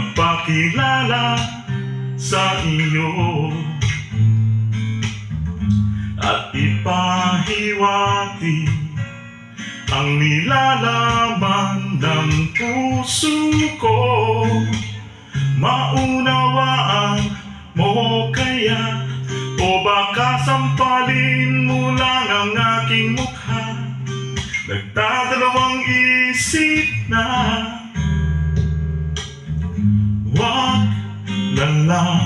ipakilala sa iyo at ipahiwati ang nilalaman ng puso ko. Maunawaan mo kaya o baka sampalin mo lang ang aking mukha? Nagdadalawang isip na lang.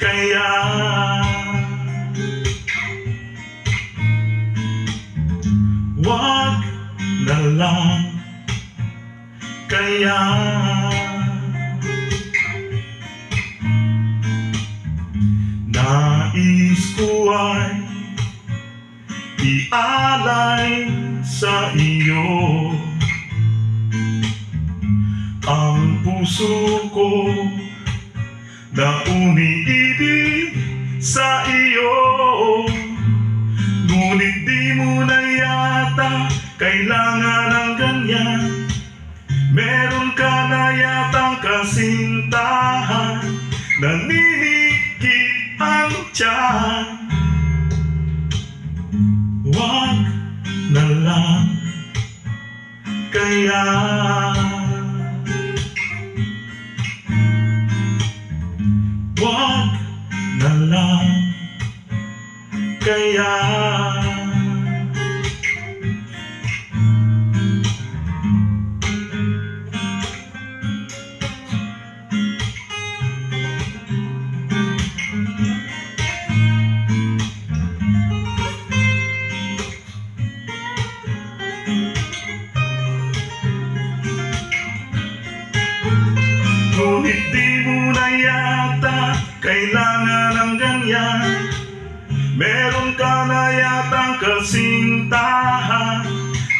Kaya Wag na lang. Kaya Nais ko ay Ialay sa iyo. Ang puso ko Na umiibig sa iyo. Ngunit di mo na yata kailangan ng ganyan. Meron ka na yatang kasintahan Naninikip ang tiyan. Wag na lang Kaya na lang. Kaya Ngunit di mo na yata kailangan ng ganyan. Meron ka na yatang kasintahan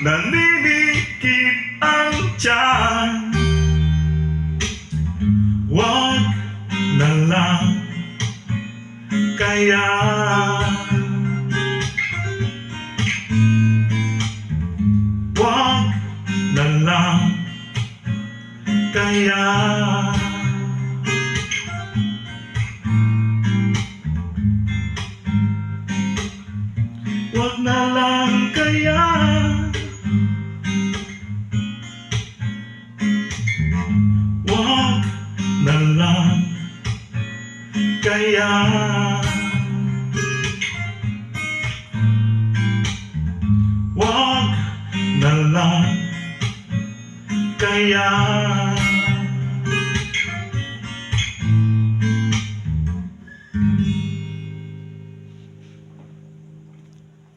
Naninikip ang tiyan. Wag na lang Kaya. Wag na lang Kaya Wag na lang kaya. Wag na lang kaya. Wag na lang kaya